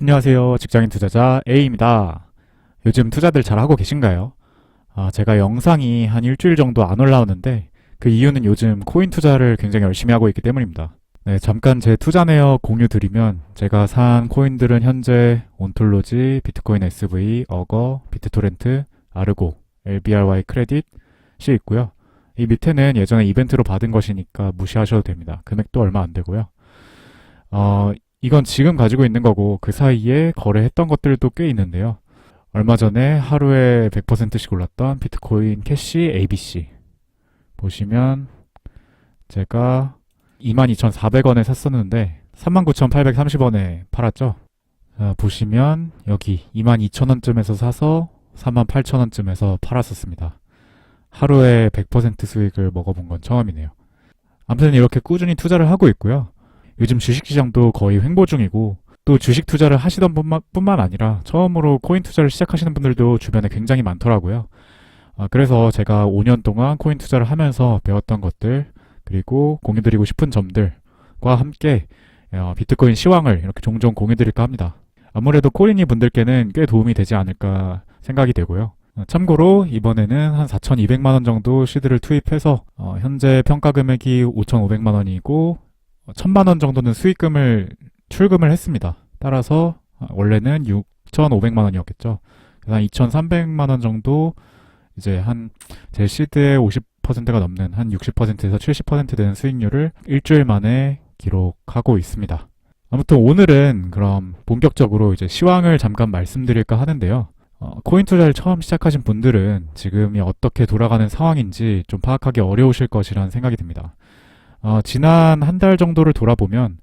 안녕하세요. 직장인 투자자 A입니다. 요즘 투자들 잘 하고 계신가요? 아, 제가 영상이 한 일주일 정도 안 올라오는데 그 이유는 요즘 코인 투자를 굉장히 열심히 하고 있기 때문입니다. 네, 잠깐 제 투자 내역 공유 드리면 제가 산 코인들은 현재 온톨로지, 비트코인 SV, 어거, 비트토렌트, 아르고, LBRY 크레딧이 있고요. 이 밑에는 예전에 이벤트로 받은 것이니까 무시하셔도 됩니다. 금액도 얼마 안 되고요. 어, 이건 지금 가지고 있는 거고 그 사이에 거래했던 것들도 꽤 있는데요. 얼마 전에 하루에 100%씩 올랐던 비트코인 캐시 ABC 보시면 제가 22,400원에 샀었는데 39,830원에 팔았죠. 자, 보시면 여기 22,000원쯤에서 사서 38,000원쯤에서 팔았었습니다. 하루에 100% 수익을 먹어본 건 처음이네요. 아무튼 이렇게 꾸준히 투자를 하고 있고요. 요즘 주식시장도 거의 횡보 중이고 또 주식 투자를 하시던 분만, 뿐만 아니라 처음으로 코인 투자를 시작하시는 분들도 주변에 굉장히 많더라고요. 아, 그래서 제가 5년 동안 코인 투자를 하면서 배웠던 것들 그리고 공유드리고 싶은 점들과 함께 어, 비트코인 시황을 이렇게 종종 공유드릴까 합니다. 아무래도 코린이 분들께는 꽤 도움이 되지 않을까 생각이 되고요. 어, 참고로 이번에는 한 4,200만 원 정도 시드를 투입해서 어, 현재 평가 금액이 5,500만 원이고 1000만 원 정도는 수익금을 출금을 했습니다. 따라서 원래는 6,500만 원이었겠죠. 한 2,300만 원 정도 이제 한 제 시드의 50%가 넘는 한 60%에서 70% 되는 수익률을 일주일 만에 기록하고 있습니다. 아무튼 오늘은 그럼 본격적으로 이제 시황을 잠깐 말씀드릴까 하는데요. 어, 코인 투자를 처음 시작하신 분들은 지금이 어떻게 돌아가는 상황인지 좀 파악하기 어려우실 것이라는 생각이 듭니다. 어, 지난 한 달 정도를 돌아보면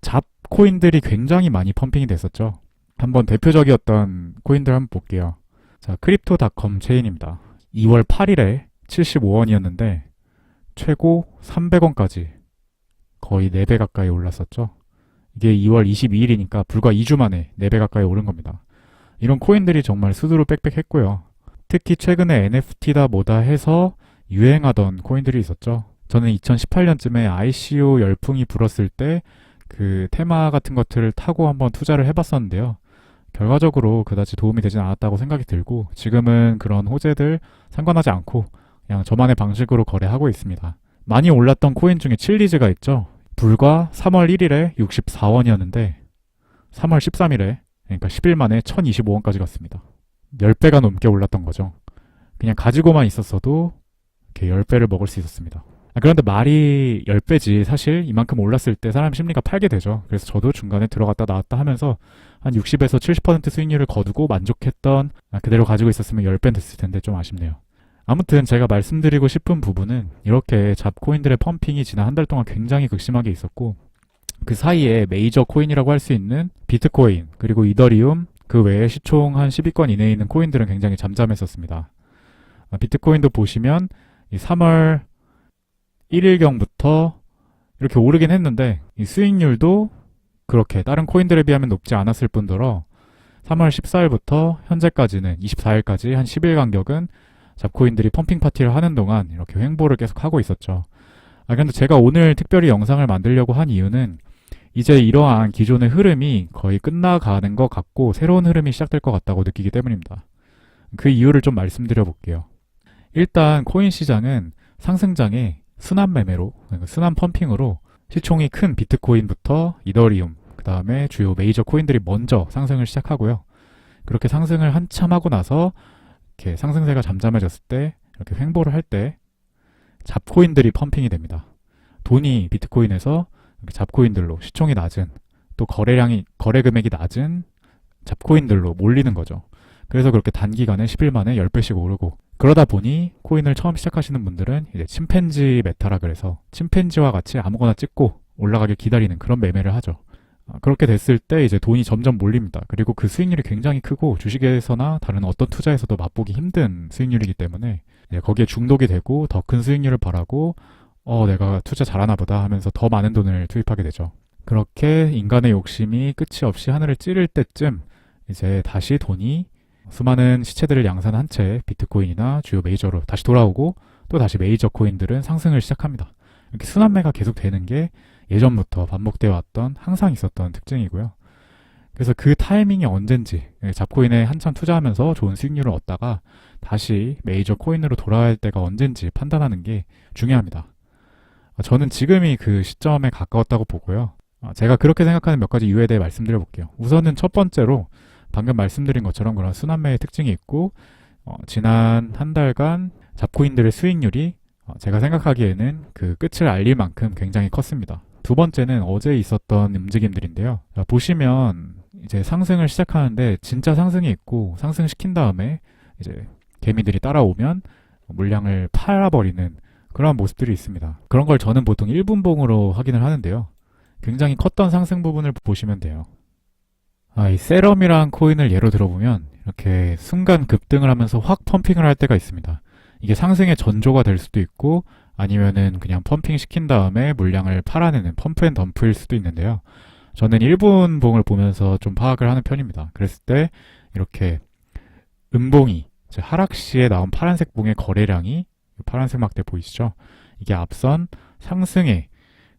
잡 코인들이 굉장히 많이 펌핑이 됐었죠. 한번 대표적이었던 코인들 한번 볼게요. 자, 크립토닷컴 체인입니다. 2월 8일에 75원이었는데 최고 300원까지 거의 4배 가까이 올랐었죠. 이게 2월 22일이니까 불과 2주 만에 4배 가까이 오른 겁니다. 이런 코인들이 정말 수두로 빽빽했고요. 특히 최근에 NFT다 뭐다 해서 유행하던 코인들이 있었죠. 저는 2018년쯤에 ICO 열풍이 불었을 때 그 테마 같은 것들을 타고 한번 투자를 해봤었는데요. 결과적으로 그다지 도움이 되진 않았다고 생각이 들고 지금은 그런 호재들 상관하지 않고 그냥 저만의 방식으로 거래하고 있습니다. 많이 올랐던 코인 중에 칠리즈가 있죠. 불과 3월 1일에 64원이었는데 3월 13일에 그러니까 10일 만에 1025원까지 갔습니다. 10배가 넘게 올랐던 거죠. 그냥 가지고만 있었어도 이렇게 10배를 먹을 수 있었습니다. 아, 그런데 말이 10배지 사실 이만큼 올랐을 때 사람 심리가 팔게 되죠. 그래서 저도 중간에 들어갔다 나왔다 하면서 한 60에서 70% 수익률을 거두고 만족했던 아, 그대로 가지고 있었으면 10배 됐을 텐데 좀 아쉽네요. 아무튼 제가 말씀드리고 싶은 부분은 이렇게 잡코인들의 펌핑이 지난 한 달 동안 굉장히 극심하게 있었고 그 사이에 메이저 코인이라고 할 수 있는 비트코인 그리고 이더리움 그 외에 시총 한 10위권 이내에 있는 코인들은 굉장히 잠잠했었습니다. 아, 비트코인도 보시면 이 3월 1일경부터 이렇게 오르긴 했는데 이 수익률도 그렇게 다른 코인들에 비하면 높지 않았을 뿐더러 3월 14일부터 현재까지는 24일까지 한 10일 간격은 잡코인들이 펌핑 파티를 하는 동안 이렇게 횡보를 계속 하고 있었죠. 아, 근데 제가 오늘 특별히 영상을 만들려고 한 이유는 이제 이러한 기존의 흐름이 거의 끝나가는 것 같고 새로운 흐름이 시작될 것 같다고 느끼기 때문입니다. 그 이유를 좀 말씀드려 볼게요. 일단 코인 시장은 상승장에 순환 매매로, 그러니까 순환 펌핑으로 시총이 큰 비트코인부터 이더리움, 그 다음에 주요 메이저 코인들이 먼저 상승을 시작하고요. 그렇게 상승을 한참 하고 나서 이렇게 상승세가 잠잠해졌을 때 이렇게 횡보를 할 때 잡코인들이 펌핑이 됩니다. 돈이 비트코인에서 잡코인들로 시총이 낮은 또 거래량이 거래 금액이 낮은 잡코인들로 몰리는 거죠. 그래서 그렇게 단기간에 10일 만에 10배씩 오르고 그러다 보니 코인을 처음 시작하시는 분들은 이제 침팬지 메타라 그래서 침팬지와 같이 아무거나 찍고 올라가길 기다리는 그런 매매를 하죠. 아, 그렇게 됐을 때 이제 돈이 점점 몰립니다. 그리고 그 수익률이 굉장히 크고 주식에서나 다른 어떤 투자에서도 맛보기 힘든 수익률이기 때문에 거기에 중독이 되고 더 큰 수익률을 바라고 어 내가 투자 잘하나 보다 하면서 더 많은 돈을 투입하게 되죠. 그렇게 인간의 욕심이 끝이 없이 하늘을 찌를 때쯤 이제 다시 돈이 수많은 시체들을 양산한 채 비트코인이나 주요 메이저로 다시 돌아오고 또 다시 메이저 코인들은 상승을 시작합니다. 이렇게 순환매가 계속 되는 게 예전부터 반복되어 왔던 항상 있었던 특징이고요. 그래서 그 타이밍이 언젠지 예, 잡코인에 한참 투자하면서 좋은 수익률을 얻다가 다시 메이저 코인으로 돌아갈 때가 언젠지 판단하는 게 중요합니다. 어, 저는 지금이 그 시점에 가까웠다고 보고요. 어, 제가 그렇게 생각하는 몇 가지 이유에 대해 말씀드려 볼게요. 우선은 첫 번째로 방금 말씀드린 것처럼 그런 순환매의 특징이 있고 어, 지난 한 달간 잡코인들의 수익률이 어, 제가 생각하기에는 그 끝을 알릴 만큼 굉장히 컸습니다. 두 번째는 어제 있었던 움직임들인데요. 자, 보시면 이제 상승을 시작하는데 진짜 상승이 있고 상승시킨 다음에 이제 개미들이 따라오면 물량을 팔아버리는 그러한 모습들이 있습니다. 그런 걸 저는 보통 1분봉으로 확인을 하는데요. 굉장히 컸던 상승 부분을 보시면 돼요. 아, 이 세럼이란 코인을 예로 들어보면 이렇게 순간 급등을 하면서 확 펌핑을 할 때가 있습니다. 이게 상승의 전조가 될 수도 있고 아니면은 그냥 펌핑 시킨 다음에 물량을 팔아내는 펌프 앤 덤프일 수도 있는데요. 저는 1분 봉을 보면서 좀 파악을 하는 편입니다. 그랬을 때 이렇게 음봉이 하락 시에 나온 파란색 봉의 거래량이 파란색 막대 보이시죠? 이게 앞선 상승의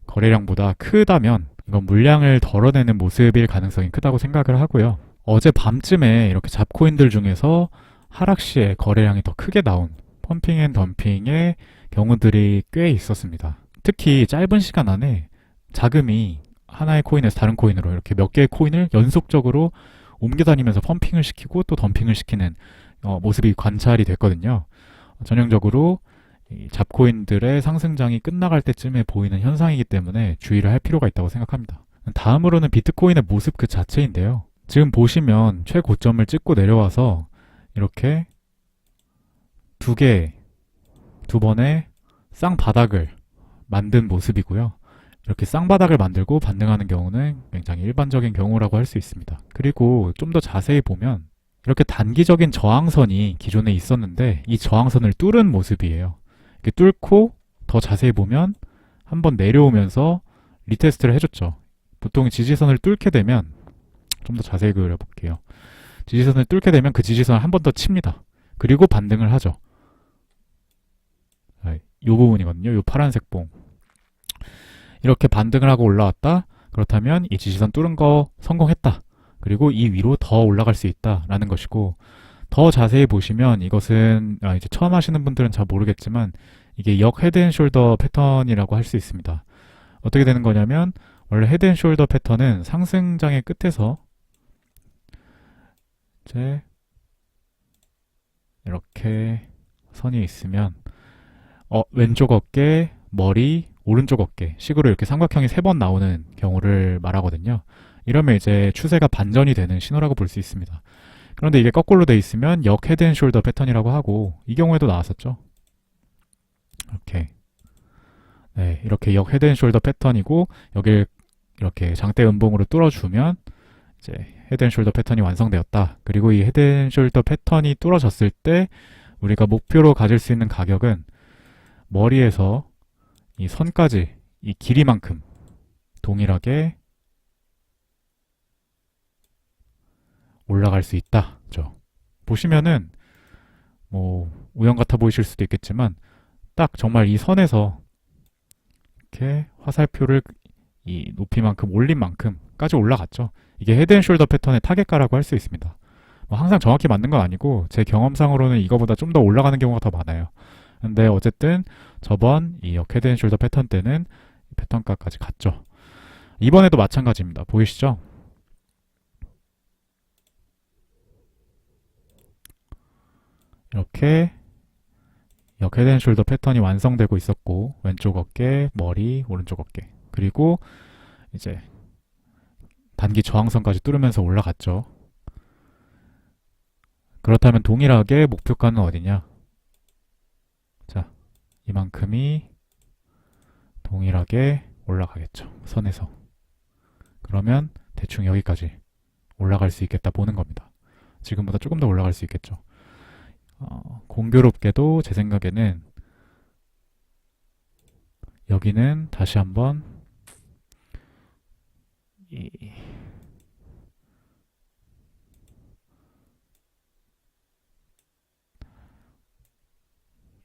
거래량보다 크다면 이건 물량을 덜어내는 모습일 가능성이 크다고 생각을 하고요. 어제 밤쯤에 이렇게 잡코인들 중에서 하락 시에 거래량이 더 크게 나온 펌핑 앤 덤핑의 경우들이 꽤 있었습니다. 특히 짧은 시간 안에 자금이 하나의 코인에서 다른 코인으로 이렇게 몇 개의 코인을 연속적으로 옮겨 다니면서 펌핑을 시키고 또 덤핑을 시키는 어, 모습이 관찰이 됐거든요. 전형적으로 이 잡코인들의 상승장이 끝나갈 때쯤에 보이는 현상이기 때문에 주의를 할 필요가 있다고 생각합니다. 다음으로는 비트코인의 모습 그 자체인데요. 지금 보시면 최고점을 찍고 내려와서 이렇게 두 개, 두 번의 쌍바닥을 만든 모습이고요. 이렇게 쌍바닥을 만들고 반등하는 경우는 굉장히 일반적인 경우라고 할 수 있습니다. 그리고 좀 더 자세히 보면 이렇게 단기적인 저항선이 기존에 있었는데 이 저항선을 뚫은 모습이에요. 뚫고 더 자세히 보면 한번 내려오면서 리테스트를 해줬죠. 보통 지지선을 뚫게 되면 좀 더 자세히 그려볼게요. 지지선을 뚫게 되면 그 지지선을 한 번 더 칩니다. 그리고 반등을 하죠. 아, 이 부분이거든요. 이 파란색 봉. 이렇게 반등을 하고 올라왔다. 그렇다면 이 지지선 뚫은 거 성공했다. 그리고 이 위로 더 올라갈 수 있다라는 것이고 더 자세히 보시면 이것은 아, 이제 처음 하시는 분들은 잘 모르겠지만 이게 역 헤드앤숄더 패턴이라고 할 수 있습니다. 어떻게 되는 거냐면 원래 헤드앤숄더 패턴은 상승장의 끝에서 이제 이렇게 선이 있으면 어, 왼쪽 어깨, 머리, 오른쪽 어깨 식으로 이렇게 삼각형이 세 번 나오는 경우를 말하거든요. 이러면 이제 추세가 반전이 되는 신호라고 볼 수 있습니다. 그런데 이게 거꾸로 돼 있으면 역 헤드앤숄더 패턴이라고 하고 이 경우에도 나왔었죠. 이렇게 네, 이렇게 역 헤드앤숄더 패턴이고 여길 이렇게 장대 음봉으로 뚫어주면 이제 헤드앤숄더 패턴이 완성되었다. 그리고 이 헤드앤숄더 패턴이 뚫어졌을 때 우리가 목표로 가질 수 있는 가격은 머리에서 이 선까지 이 길이만큼 동일하게 올라갈 수 있다. 죠 보시면은 뭐 우연 같아 보이실 수도 있겠지만 딱 정말 이 선에서 이렇게 화살표를 이 높이만큼 올린 만큼까지 올라갔죠. 이게 헤드앤숄더 패턴의 타겟가라고 할 수 있습니다. 뭐 항상 정확히 맞는 건 아니고 제 경험상으로는 이거보다 좀 더 올라가는 경우가 더 많아요. 근데 어쨌든 저번 이 헤드앤숄더 패턴 때는 패턴가까지 갔죠. 이번에도 마찬가지입니다. 보이시죠? 이렇게 역 헤드앤숄더 패턴이 완성되고 있었고 왼쪽 어깨, 머리, 오른쪽 어깨 그리고 이제 단기 저항선까지 뚫으면서 올라갔죠. 그렇다면 동일하게 목표가는 어디냐? 자, 이만큼이 동일하게 올라가겠죠. 선에서. 그러면 대충 여기까지 올라갈 수 있겠다 보는 겁니다. 지금보다 조금 더 올라갈 수 있겠죠. 어, 공교롭게도 제 생각에는 여기는 다시 한번 이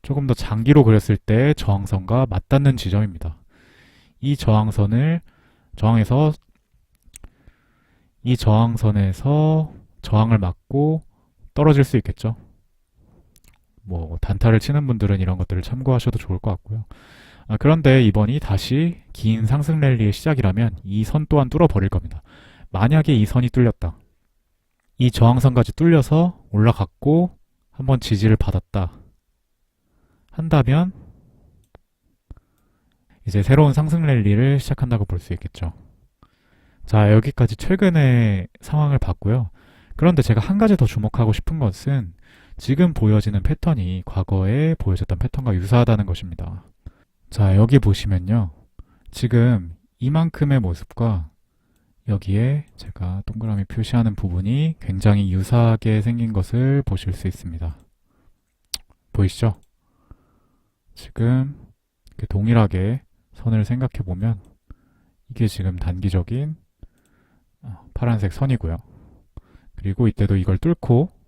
조금 더 장기로 그렸을 때 저항선과 맞닿는 지점입니다. 이 저항선을 저항에서 이 저항선에서 저항을 맞고 떨어질 수 있겠죠. 뭐 단타를 치는 분들은 이런 것들을 참고하셔도 좋을 것 같고요. 아, 그런데 이번이 다시 긴 상승 랠리의 시작이라면 이 선 또한 뚫어버릴 겁니다. 만약에 이 선이 뚫렸다. 이 저항선까지 뚫려서 올라갔고 한번 지지를 받았다. 한다면 이제 새로운 상승 랠리를 시작한다고 볼 수 있겠죠. 자, 여기까지 최근의 상황을 봤고요. 그런데 제가 한 가지 더 주목하고 싶은 것은 지금 보여지는 패턴이 과거에 보여졌던 패턴과 유사하다는 것입니다. 자, 여기 보시면요. 지금 이만큼의 모습과 여기에 제가 동그라미 표시하는 부분이 굉장히 유사하게 생긴 것을 보실 수 있습니다. 보이시죠? 지금 동일하게 선을 생각해 보면 이게 지금 단기적인 어, 파란색 선이고요. 그리고 이때도 이걸 뚫고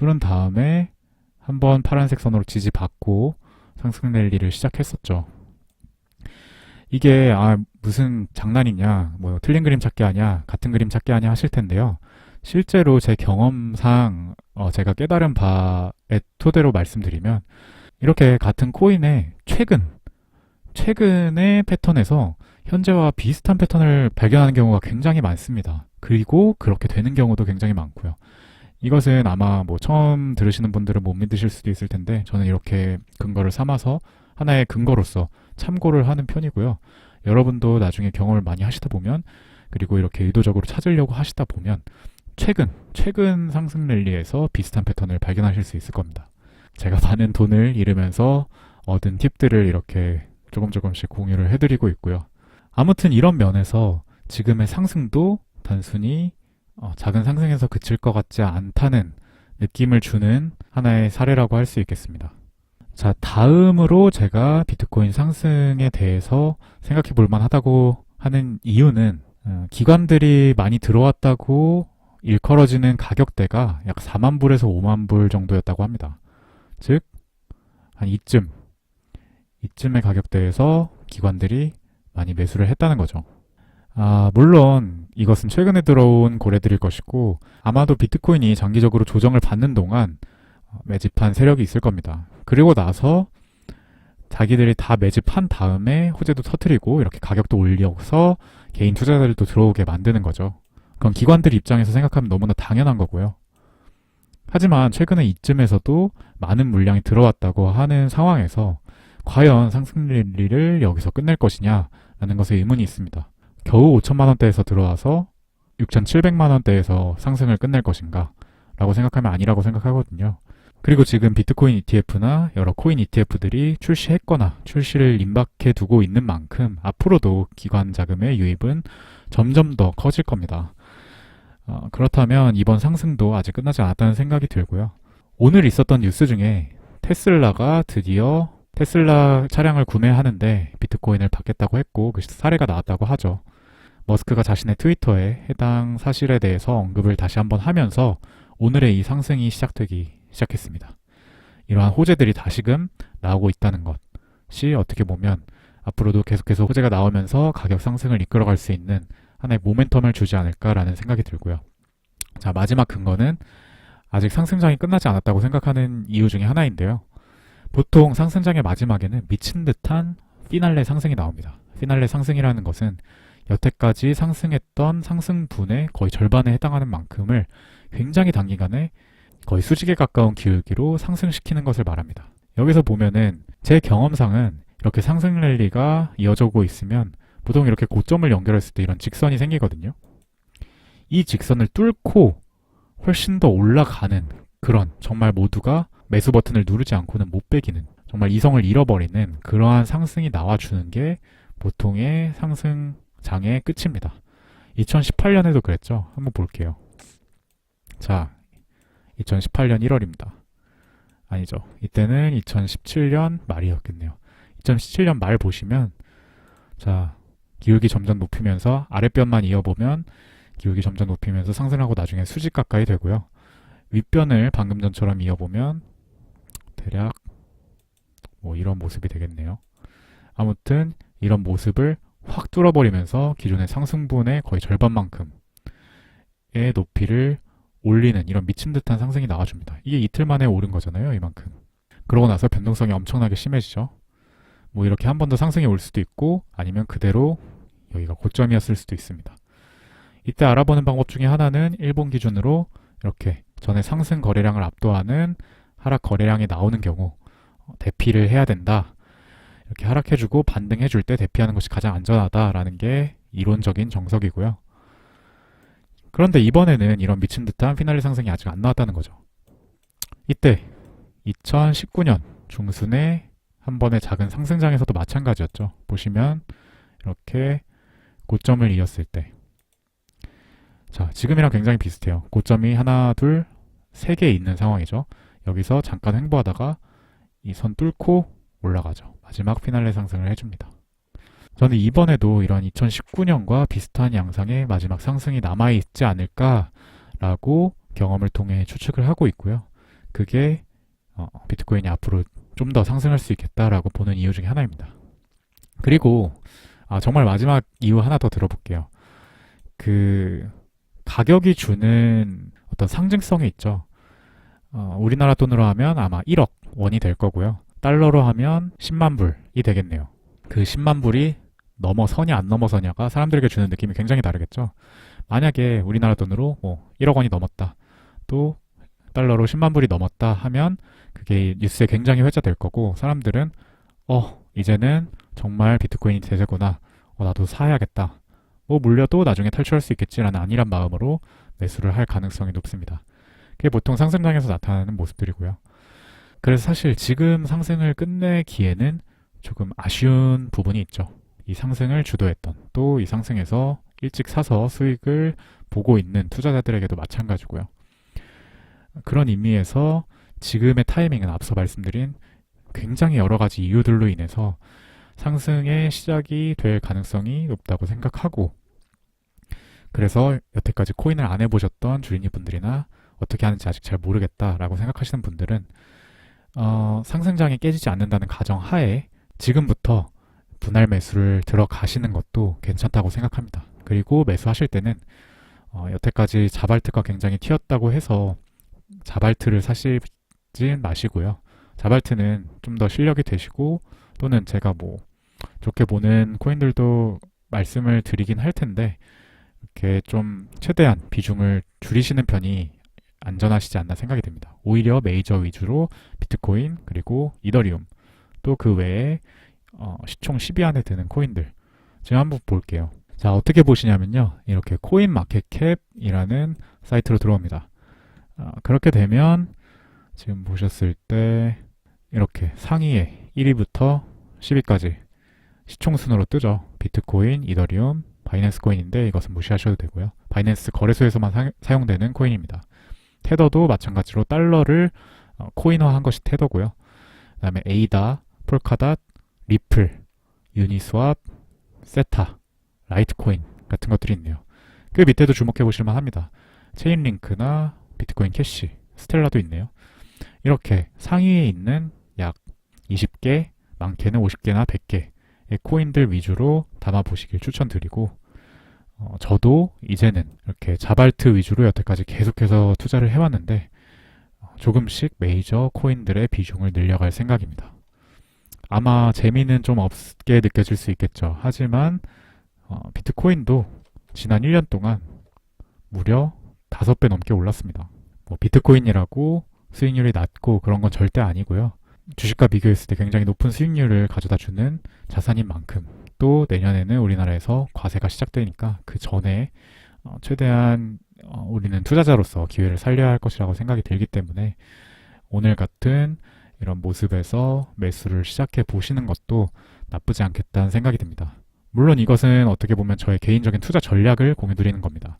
뚫은 다음에 한번 파란색 선으로 지지받고 상승 랠리를 시작했었죠. 이게 아 무슨 장난이냐 뭐 틀린 그림 찾기 하냐 같은 그림 찾기 하냐 하실 텐데요. 실제로 제 경험상 어, 제가 깨달은 바의 토대로 말씀드리면 이렇게 같은 코인의 최근 최근의 패턴에서 현재와 비슷한 패턴을 발견하는 경우가 굉장히 많습니다. 그리고 그렇게 되는 경우도 굉장히 많고요. 이것은 아마 뭐 처음 들으시는 분들은 못 믿으실 수도 있을 텐데 저는 이렇게 근거를 삼아서 하나의 근거로서 참고를 하는 편이고요. 여러분도 나중에 경험을 많이 하시다 보면 그리고 이렇게 의도적으로 찾으려고 하시다 보면 최근 최근 상승 랠리에서 비슷한 패턴을 발견하실 수 있을 겁니다. 제가 많은 돈을 잃으면서 얻은 팁들을 이렇게 조금 조금씩 공유를 해드리고 있고요. 아무튼 이런 면에서 지금의 상승도 단순히 어, 작은 상승에서 그칠 것 같지 않다는 느낌을 주는 하나의 사례라고 할 수 있겠습니다. 자, 다음으로 제가 비트코인 상승에 대해서 생각해 볼 만하다고 하는 이유는 어, 기관들이 많이 들어왔다고 일컬어지는 가격대가 약 4만 불에서 5만 불 정도였다고 합니다. 즉, 한 이쯤, 이쯤의 가격대에서 기관들이 많이 매수를 했다는 거죠. 아, 물론 이것은 최근에 들어온 고래들일 것이고 아마도 비트코인이 장기적으로 조정을 받는 동안 어, 매집한 세력이 있을 겁니다. 그리고 나서 자기들이 다 매집한 다음에 호재도 터트리고 이렇게 가격도 올려서 개인 투자자들도 들어오게 만드는 거죠. 그건 기관들 입장에서 생각하면 너무나 당연한 거고요. 하지만 최근에 이쯤에서도 많은 물량이 들어왔다고 하는 상황에서 과연 상승 랠리를 여기서 끝낼 것이냐라는 것에 의문이 있습니다. 겨우 5천만 원대에서 들어와서 6,700만 원대에서 상승을 끝낼 것인가? 라고 생각하면 아니라고 생각하거든요. 그리고 지금 비트코인 ETF나 여러 코인 ETF들이 출시했거나 출시를 임박해 두고 있는 만큼 앞으로도 기관 자금의 유입은 점점 더 커질 겁니다. 어, 그렇다면 이번 상승도 아직 끝나지 않았다는 생각이 들고요. 오늘 있었던 뉴스 중에 테슬라가 드디어 테슬라 차량을 구매하는데 비트코인을 받겠다고 했고 그 사례가 나왔다고 하죠. 머스크가 자신의 트위터에 해당 사실에 대해서 언급을 다시 한번 하면서 오늘의 이 상승이 시작되기 시작했습니다. 이러한 호재들이 다시금 나오고 있다는 것이 어떻게 보면 앞으로도 계속해서 호재가 나오면서 가격 상승을 이끌어갈 수 있는 하나의 모멘텀을 주지 않을까라는 생각이 들고요. 자, 마지막 근거는 아직 상승장이 끝나지 않았다고 생각하는 이유 중에 하나인데요. 보통 상승장의 마지막에는 미친 듯한 피날레 상승이 나옵니다. 피날레 상승이라는 것은 여태까지 상승했던 상승분의 거의 절반에 해당하는 만큼을 굉장히 단기간에 거의 수직에 가까운 기울기로 상승시키는 것을 말합니다. 여기서 보면은 제 경험상은 이렇게 상승 랠리가 이어져고 있으면 보통 이렇게 고점을 연결했을 때 이런 직선이 생기거든요. 이 직선을 뚫고 훨씬 더 올라가는 그런 정말 모두가 매수 버튼을 누르지 않고는 못 빼기는 정말 이성을 잃어버리는 그러한 상승이 나와주는 게 보통의 상승장의 끝입니다. 2018년에도 그랬죠. 한번 볼게요. 자, 2018년 1월입니다. 아니죠. 이때는 2017년 말이었겠네요. 2017년 말 보시면 자, 기울기 점점 높이면서 아랫변만 이어보면 기울기 점점 높이면서 상승하고 나중에 수직 가까이 되고요. 윗변을 방금 전처럼 이어보면 대략 뭐 이런 모습이 되겠네요. 아무튼 이런 모습을 확 뚫어버리면서 기존의 상승분의 거의 절반만큼의 높이를 올리는 이런 미친 듯한 상승이 나와줍니다. 이게 이틀 만에 오른 거잖아요, 이만큼. 그러고 나서 변동성이 엄청나게 심해지죠. 뭐 이렇게 한 번 더 상승이 올 수도 있고 아니면 그대로 여기가 고점이었을 수도 있습니다. 이때 알아보는 방법 중에 하나는 일본 기준으로 이렇게 전에 상승 거래량을 압도하는 하락 거래량이 나오는 경우 어, 대피를 해야 된다. 이렇게 하락해주고 반등해줄 때 대피하는 것이 가장 안전하다라는 게 이론적인 정석이고요. 그런데 이번에는 이런 미친 듯한 피날레 상승이 아직 안 나왔다는 거죠. 이때 2019년 중순에 한 번의 작은 상승장에서도 마찬가지였죠. 보시면 이렇게 고점을 이었을 때. 자, 지금이랑 굉장히 비슷해요. 고점이 하나, 둘, 세 개 있는 상황이죠. 여기서 잠깐 횡보하다가 이 선 뚫고 올라가죠. 마지막 피날레 상승을 해줍니다. 저는 이번에도 이런 2019년과 비슷한 양상의 마지막 상승이 남아있지 않을까라고 경험을 통해 추측을 하고 있고요. 그게 어, 비트코인이 앞으로 좀 더 상승할 수 있겠다라고 보는 이유 중에 하나입니다. 그리고 아, 정말 마지막 이유 하나 더 들어볼게요. 그 가격이 주는 어떤 상징성이 있죠. 어, 우리나라 돈으로 하면 아마 1억 원이 될 거고요. 달러로 하면 10만 불이 되겠네요. 그 10만 불이 넘어서냐 안 넘어서냐가 사람들에게 주는 느낌이 굉장히 다르겠죠. 만약에 우리나라 돈으로 뭐 1억 원이 넘었다. 또 달러로 10만 불이 넘었다 하면 그게 뉴스에 굉장히 회자될 거고 사람들은 어 이제는 정말 비트코인이 대세구나. 어 나도 사야겠다. 뭐 물려도 나중에 탈출할 수 있겠지라는 안일한 마음으로 매수를 할 가능성이 높습니다. 그게 보통 상승장에서 나타나는 모습들이고요. 그래서 사실 지금 상승을 끝내기에는 조금 아쉬운 부분이 있죠. 이 상승을 주도했던 또 이 상승에서 일찍 사서 수익을 보고 있는 투자자들에게도 마찬가지고요. 그런 의미에서 지금의 타이밍은 앞서 말씀드린 굉장히 여러 가지 이유들로 인해서 상승의 시작이 될 가능성이 높다고 생각하고 그래서 여태까지 코인을 안 해보셨던 주인이 분들이나 어떻게 하는지 아직 잘 모르겠다라고 생각하시는 분들은 어, 상승장이 깨지지 않는다는 가정 하에 지금부터 분할 매수를 들어가시는 것도 괜찮다고 생각합니다. 그리고 매수하실 때는 어, 여태까지 자발트가 굉장히 튀었다고 해서 자발트를 사시지 마시고요. 자발트는 좀 더 실력이 되시고 또는 제가 뭐 좋게 보는 코인들도 말씀을 드리긴 할 텐데 이렇게 좀 최대한 비중을 줄이시는 편이 안전하시지 않나 생각이 됩니다. 오히려 메이저 위주로 비트코인 그리고 이더리움 또 그 외에 어, 시총 10위 안에 드는 코인들 제가 한번 볼게요. 자 어떻게 보시냐면요 이렇게 코인 마켓캡이라는 사이트로 들어옵니다. 어, 그렇게 되면 지금 보셨을 때 이렇게 상위에 1위부터 10위까지 시총 순으로 뜨죠. 비트코인, 이더리움, 바이낸스 코인인데 이것은 무시하셔도 되고요. 바이낸스 거래소에서만 사, 사용되는 코인입니다. 테더도 마찬가지로 달러를 어, 코인화한 것이 테더고요. 그 다음에 에이다, 폴카닷, 리플, 유니스왑, 세타, 라이트코인 같은 것들이 있네요. 그 밑에도 주목해 보실만 합니다. 체인링크나 비트코인 캐시, 스텔라도 있네요. 이렇게 상위에 있는 약 20개, 많게는 50개나 100개의 코인들 위주로 담아 보시길 추천드리고 어, 저도 이제는 이렇게 자발트 위주로 여태까지 계속해서 투자를 해왔는데 어, 조금씩 메이저 코인들의 비중을 늘려갈 생각입니다. 아마 재미는 좀 없게 느껴질 수 있겠죠. 하지만 어, 비트코인도 지난 1년 동안 무려 5배 넘게 올랐습니다. 뭐 비트코인이라고 수익률이 낮고 그런 건 절대 아니고요. 주식과 비교했을 때 굉장히 높은 수익률을 가져다 주는 자산인 만큼 또 내년에는 우리나라에서 과세가 시작되니까 그 전에 어, 최대한 어, 우리는 투자자로서 기회를 살려야 할 것이라고 생각이 들기 때문에 오늘 같은 이런 모습에서 매수를 시작해 보시는 것도 나쁘지 않겠다는 생각이 듭니다. 물론 이것은 어떻게 보면 저의 개인적인 투자 전략을 공유 드리는 겁니다.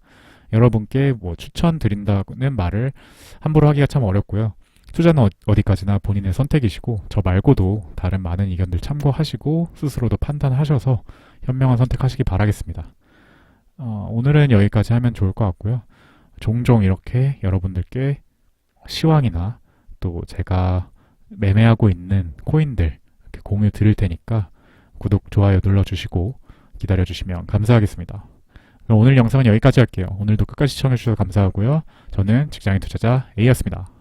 여러분께 뭐 추천드린다는 말을 함부로 하기가 참 어렵고요. 투자는 어, 어디까지나 본인의 선택이시고 저 말고도 다른 많은 의견들 참고하시고 스스로도 판단하셔서 현명한 선택하시기 바라겠습니다. 어, 오늘은 여기까지 하면 좋을 것 같고요. 종종 이렇게 여러분들께 시황이나 또 제가 매매하고 있는 코인들 공유 드릴 테니까 구독, 좋아요 눌러주시고 기다려주시면 감사하겠습니다. 오늘 영상은 여기까지 할게요. 오늘도 끝까지 시청해주셔서 감사하고요. 저는 직장인 투자자 A였습니다.